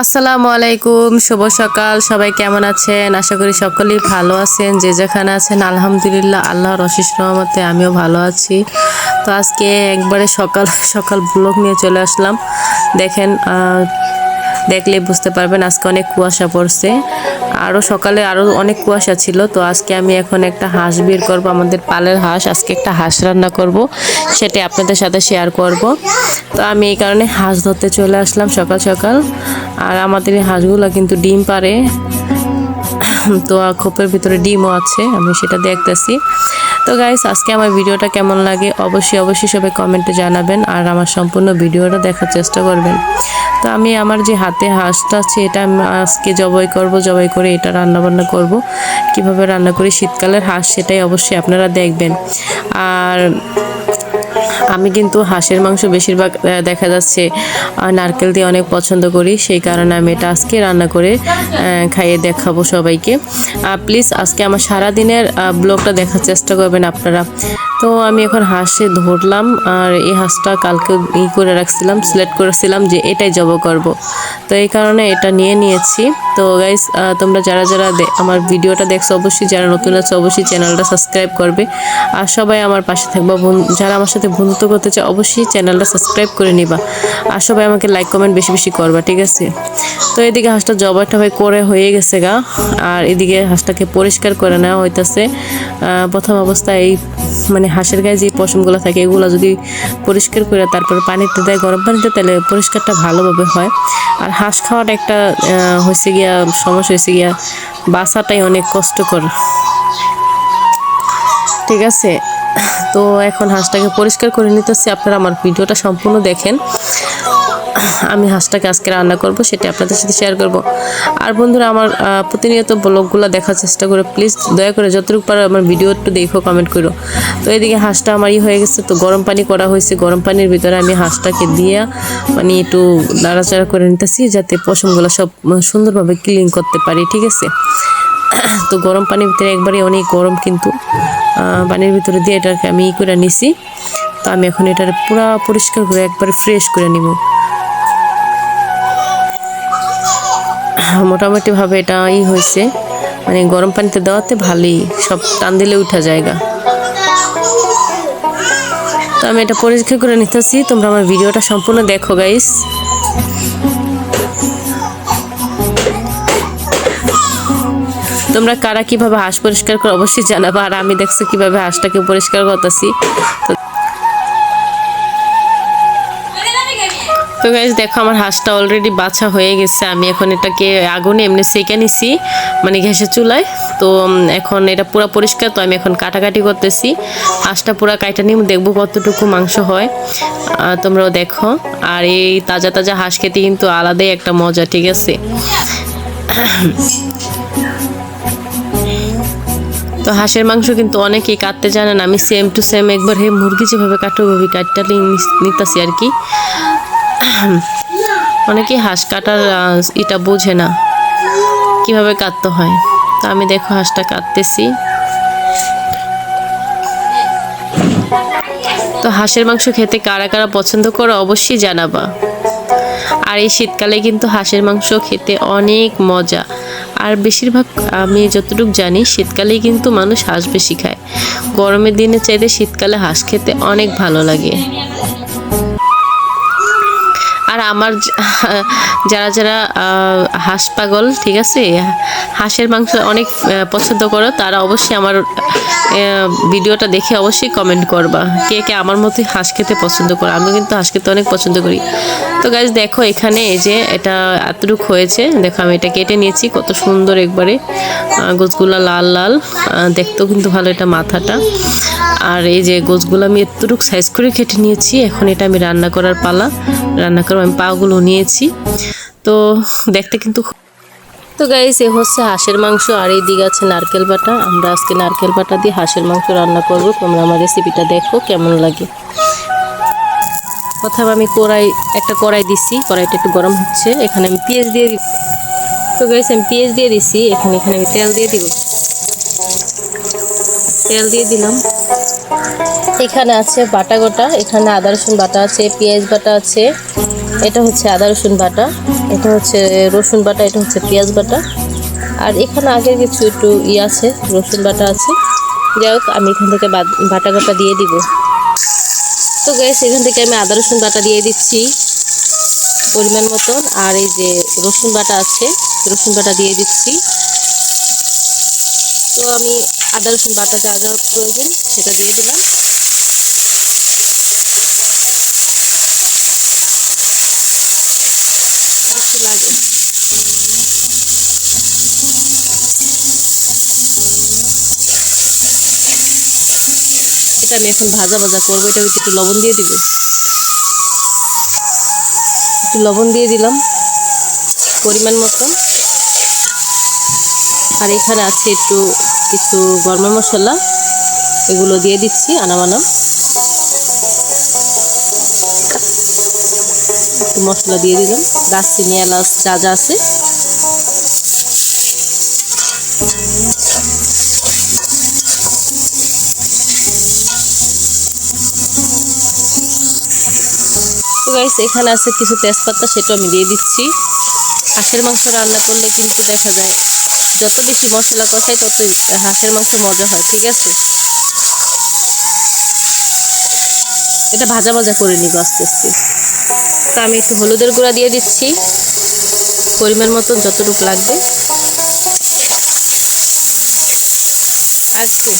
আসসালামু আলাইকুম, শুভ সকাল। সবাই কেমন আছেন? আশা করি সকলেই ভালো আছেন। যে যেখানে আছেন, আলহামদুলিল্লাহ, আল্লাহর অশেষ রহমতে আমিও ভালো আছি। তো আজকে একবারে সকাল সকাল ব্লগ নিয়ে চলে আসলাম। দেখেন দেখলে বুঝতে পারবেন আজকে অনেক কুয়াশা পড়ছে। আরও সকালে আরও অনেক কুয়াশা ছিল, তো আজকে আমি এখন একটা হাঁস বের করব, আমাদের পালের হাঁস। আজকে একটা হাঁস রান্না করব সেটা আপনাদের সাথে শেয়ার করব। তো আমি এই কারণে হাঁস ধরতে চলে আসলাম সকাল সকাল। আর আমাদের এই হাঁসগুলো কিন্তু ডিম পারে তো খোপের ভিতরে ডিমও আছে, আমি সেটা দেখতেছি। তো গাইস আজকে আমার ভিডিওটা কেমন লাগে অবশ্যই অবশ্যই সবাই কমেন্টে জানাবেন আর আমার সম্পূর্ণ ভিডিওটা দেখার চেষ্টা করবেন। তো আমি আমার যে হাতে হাঁসটা আছে, এটা আমি আজকে জবাই করব, জবাই করে এটা রান্না বান্না করব। কীভাবে রান্না করি, শীতকালের হাঁস সেটাই অবশ্যই আপনারা দেখবেন। আর আমি কিন্তু হাঁসের মাংস বেশিরভাগ দেখা যাচ্ছে নারকেল দিয়ে অনেক পছন্দ করি। সেই কারণে আমি এটা আজকে রান্না করে খাইয়ে দেখাবো সবাইকে। প্লিজ আজকে আমার সারাদিনের ব্লগটা দেখার চেষ্টা করবেন আপনারা। তো আমি এখন হাঁসে ধরলাম, আর এই হাঁসটা কালকে ই করে রাখছিলাম সিলেক্ট করেছিলাম যে এটাই জব করব। তো এই কারণে এটা নিয়ে নিয়েছি। তো গাইস তোমরা যারা যারা আমার ভিডিওটা দেখছ, অবশ্যই যারা নতুন আছে, অবশ্যই চ্যানেলটা সাবস্ক্রাইব করবে। আর সবাই আমার পাশে থাকবা যারা আমার সাথে বন্ধুত্ব করতে চায় অবশ্যই চ্যানেলটা সাবস্ক্রাইব করে নিবা। আর সবাই আমাকে লাইক কমেন্ট বেশি বেশি করবা, ঠিক আছে? তো এদিকে হাঁসটা জবাই টবাই করে হয়ে গেছে গা। আর এদিকে হাঁসটাকে পরিষ্কার করে নেওয়া হইতেছে। প্রথম অবস্থায় এই মানে হাঁসের গায়ে যে পশমগুলো থাকে, এগুলো যদি পরিষ্কার করে তারপর পানিতে দেয়, গরম পানিতে, তাহলে পরিষ্কারটা ভালোভাবে হয়। আর হাঁস খাওয়াটা একটা হয়েছে গিয়া, সমস্যা হয়েছে গিয়া, বাসাটাই অনেক কষ্টকর। ঠিক আছে? তো এখন হাঁসটাকে পরিষ্কার করে নিতেছি। আপনারা আমার ভিডিওটা সম্পূর্ণ দেখেন। আমি হাঁসটাকে আজকে রান্না করব, সেটা আপনাদের সাথে শেয়ার করব। আর বন্ধুরা, আমার প্রতিনিয়ত ব্লগগুলো দেখার চেষ্টা করে প্লিজ দয়া করে যতটুকু পারো আমার ভিডিও একটু দেখো কমেন্ট করো। তো এদিকে হাঁসটা আমার ই হয়ে গেছে, তো গরম পানি করা হয়েছে। গরম পানির ভিতরে আমি হাঁসটাকে দিয়ে মানে একটু নাড়াচাড়া করে নিতেছি, যাতে পশমগুলো সব সুন্দরভাবে ক্লিন করতে পারি, ঠিক আছে? তো গরম পানির ভিতরে একবারে অনেক গরম কিন্তু পানির ভিতরে দিয়ে এটাকে আমি ই করে নিছি। তো আমি এখন এটার পুরা পরিষ্কার করে একবার ফ্রেশ করে নিব। মোটামুটি ভাবে এটা ই হয়েছে। মানে গরম পানিতে দেওয়াতে ভালোই, সব টান দিলে উঠা জায়গা। তো আমি এটা পরিষ্কার করে নিতেছি, তোমরা আমার ভিডিওটা সম্পূর্ণ দেখো গাইস তোমরা কারা কীভাবে হাঁস পরিষ্কার করো অবশ্যই জানাব। আর আমি দেখছ কীভাবে হাঁসটাকে পরিষ্কার করতেছি। তো গাইজ দেখো আমার হাঁসটা অলরেডি বাছা হয়ে গেছে। আমি এখন এটাকে আগুনে এমনি সেকে নিছি মানে গ্যাসের চুলায়। তো এখন এটা পুরো পরিষ্কার, তো আমি এখন কাটাকাটি করতেছি। হাঁসটা পুরো কাটা নিয়ে দেখব কতটুকু মাংস হয়। তোমরাও দেখো। আর এই তাজা তাজা হাঁস খেতে কিন্তু আলাদাই একটা মজা, ঠিক আছে? তো হাঁসের মাংস কিন্তু অনেকেই কাটতে জানেন আমি সেম টু সেম একবার হে মুরগি যেভাবে কাটো ওভাবে কাটটা নিতাছি আর কি। অনেকেই হাঁস কাটার এটা বোঝে না কীভাবে কাটতে হয়। তো আমি দেখো হাঁসটা কাটতেছি। তো হাঁসের মাংস খেতে কারা কারা পছন্দ করো অবশ্যই জানাবা। আর এই শীতকালে কিন্তু হাঁসের মাংস খেতে অনেক মজা। আর বেশিরভাগ আমি যতটুকু জানি, শীতকালেই কিন্তু মানুষ হাঁস বেশি খায়। গরমের দিনে চাইতে শীতকালে হাঁস খেতে অনেক ভালো লাগে। আমার যারা যারা হাঁস পাগল, ঠিক আছে? হাঁসের মাংস অনেক পছন্দ করো, তারা অবশ্যই আমার ভিডিওটা দেখে অবশ্যই কমেন্ট করবা। কে কে আমার মতোই হাঁস খেতে পছন্দ করো? আমি কিন্তু হাঁস খেতে অনেক পছন্দ করি। তো গাইজ দেখো এখানে এই যে এটা এতটুক হয়েছে। দেখো আমি এটা কেটে নিয়েছি, কত সুন্দর একবারে। গোছগুলা লাল লাল। দেখতেও কিন্তু ভালো এটা মাথাটা। আর এই যে গোছগুলো আমি এতটুক সাইজ করে কেটে নিয়েছি, এখন এটা আমি রান্না করার পালা। রান্না করে আমি পাগুলো নিয়েছি। তো দেখতে কিন্তু তো গাইস এ হচ্ছে হাঁসের মাংস, আর এই দিকে আছে নারকেল বাটা। আমরা আজকে নারকেল বাটা দিয়ে হাঁসের মাংস রান্না করব। তোমরা আমার রেসিপিটা দেখো, কেমন লাগে। প্রথমে আমি কড়াই, একটা কড়াই দিছি। কড়াইটা একটু গরম হচ্ছে। এখানে আমি পেঁয়াজ দিয়ে দিই তো গাইস আমি পেঁয়াজ দিয়ে দিছি। এখানে এখানে আমি তেল দিয়ে দিব। তেল দিয়ে দিলাম। এখানে আছে বাটা গোটা, এখানে আদা, রসুন বাটা আছে, পেঁয়াজ বাটা আছে, এটা হচ্ছে আদা, রসুন বাটা, এটা হচ্ছে রসুন বাটা, এটা হচ্ছে পেঁয়াজ বাটা। আর এখানে আগের কিছু একটু ই আছে, রসুন বাটা আছে। যাই হোক, আমি এখান থেকে বাটা বাটা দিয়ে দিব। তো গ্যাস এখান থেকে আমি আদা, রসুন বাটা দিয়ে দিচ্ছি পরিমাণ মতন। আর এই যে রসুন বাটা আছে, রসুন বাটা দিয়ে দিচ্ছি। তো আমি আদা, রসুন বাটা যা যা প্রয়োজন সেটা দিয়ে দিলাম। একটু লাগে। এটা আমি এখন ভাজা ভাজা করব। এটা একটু লবণ দিয়ে দিব। একটু লবণ দিয়ে দিলাম পরিমাণ মতন আর এখানে আছে একটু কিছু গরম মশলা, এগুলো দিয়ে দিচ্ছি আনামানা মশলা দিয়ে দিলাম। দারচিনি এলাচ যা যা আছে। এখানে আছে কিছু তেজপাতা, সেটা আমি দিয়ে দিচ্ছি। হাঁসের মাংস রান্না করলে কিন্তু দেখা যায় যত বেশি মশলা কষাই, তত হাঁসের মাংস মজা হয়, ঠিক আছে? এটা ভাজা ভাজা করে নিব আস্তে আস্তে। তো আমি একটু হলুদের গুঁড়া দিয়ে দিচ্ছি। পরিমাণ মতন যতটুকু লাগবে। একটু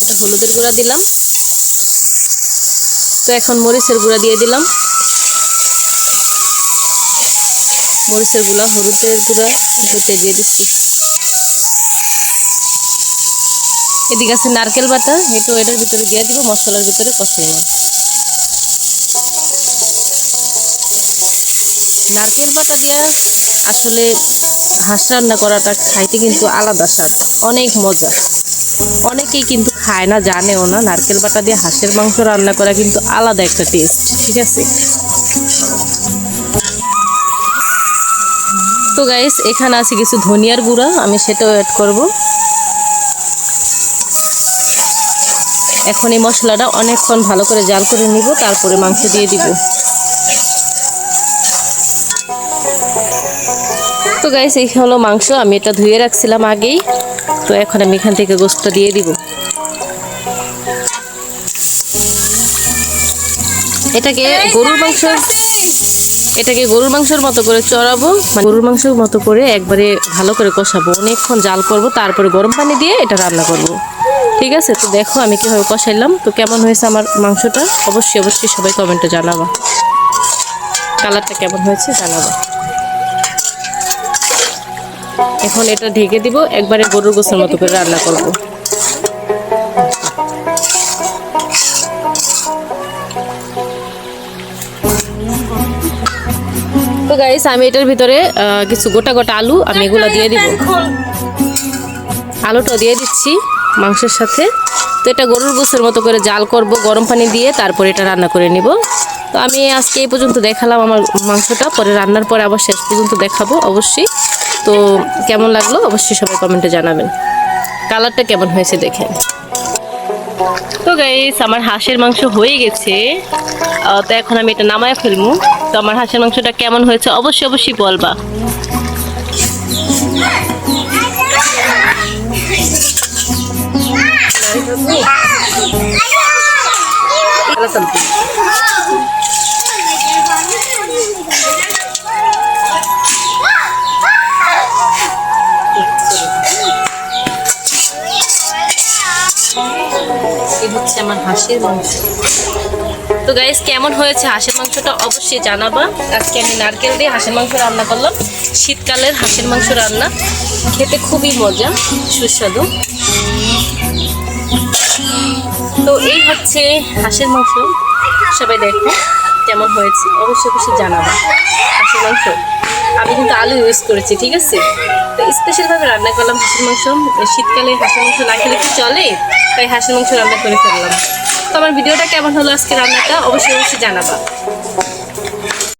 এটা হলুদের গুঁড়া দিলাম। তো এখন মরিচের গুঁড়া দিয়ে দিলাম। মরিচের গুঁড়া, হলুদের গুঁড়া দুটো দিয়ে দিচ্ছি। এদিকে আছে নারকেল বাটা একটু এটার ভিতরে দিয়ে দিব, মশলার ভিতরে কষিয়ে নেব। নারকেল বাটা দিয়ে আসলে হাঁস রান্না করাটা খাইতে কিন্তু আলাদা স্বাদ, অনেক মজা। অনেকেই কিন্তু খায় না, জানেও না। নারকেল বাটা দিয়ে হাঁসের মাংস রান্না করা কিন্তু আলাদা একটা টেস্ট ঠিক আছে? তো গাইস এখানে আছে কিছু ধনিয়ার গুঁড়া, আমি সেটাও অ্যাড করব। এখন এই মশলাটা অনেকক্ষণ ভালো করে জাল করে নিব, তারপরে মাংস দিয়ে দিব। তো গাইস এই হলো মাংস, আমি এটা ধুয়ে রাখছিলাম আগেই। তো এখন আমি এখান থেকে গোস্তটা দিয়ে দিব। এটাকে গরুর মাংস এটাকে গরুর মাংসের মতো করে চড়াবো। মানে গরুর মাংসের মতো করে একবারে ভালো করে কষাবো। অনেকক্ষণ জাল করব, তারপরে গরম পানি দিয়ে এটা রান্না করব। ঠিক আছে? তো দেখো আমি কীভাবে কষাইলাম। তো কেমন হয়েছে আমার মাংসটা? অবশ্যই অবশ্যই সবাই কমেন্টে জানাবা। কালারটা কেমন হয়েছে জানাবা। এখন এটা ঢেকে দিব, একবারে গরুর গোসের মতো করে রান্না করব। তো গাইস আমি এটার ভিতরে কিছু গোটা গোটা আলু আমি এগুলো দিয়ে দিব। আলুটা দিয়ে দিচ্ছি মাংসের সাথে। তো এটা গরুর গোসের মতো করে জাল করব, গরম পানি দিয়ে তারপরে এটা রান্না করে নিব। তো আমি আজকে এই পর্যন্ত দেখালাম আমার মাংসটা, পরে রান্নার পরে আবার শেষ পর্যন্ত দেখাবো অবশ্যই। তো কেমন লাগল অবশ্যই সবাই কমেন্টে জানাবেন। কালারটা কেমন হয়েছে দেখেন। তো গাইস আমার হাঁসের মাংস হয়ে গেছে। তো এখন আমি এটা নামায় ফেলব। তো আমার হাঁসের মাংসটা কেমন হয়েছে অবশ্যই অবশ্যই বলবা। হচ্ছে আমার হাঁসের মাংস। তো গাইস কেমন হয়েছে হাঁসের মাংসটা অবশ্যই জানাবা। আজকে আমি নারকেল দিয়ে হাঁসের মাংস রান্না করলাম। শীতকালের হাঁসের মাংস রান্না। খেতে খুবই মজা, সুস্বাদু। তো এই হচ্ছে হাঁসের মাংস। সবাই দেখো কেমন হয়েছে। অবশ্যই অবশ্যই জানাবা হাঁসের মাংস। আমি কিন্তু আলু ইউজ করেছি, ঠিক আছে? তো স্পেশালভাবে রান্না করলাম হাঁসের মাংস। শীতকালে হাঁসের মাংস না খেলে কি চলে? তাই হাঁসের মাংস রান্না করে ফেললাম। তো আমার ভিডিওটা কেমন হলো আজকে রান্নাটা অবশ্যই অবশ্যই জানাবা।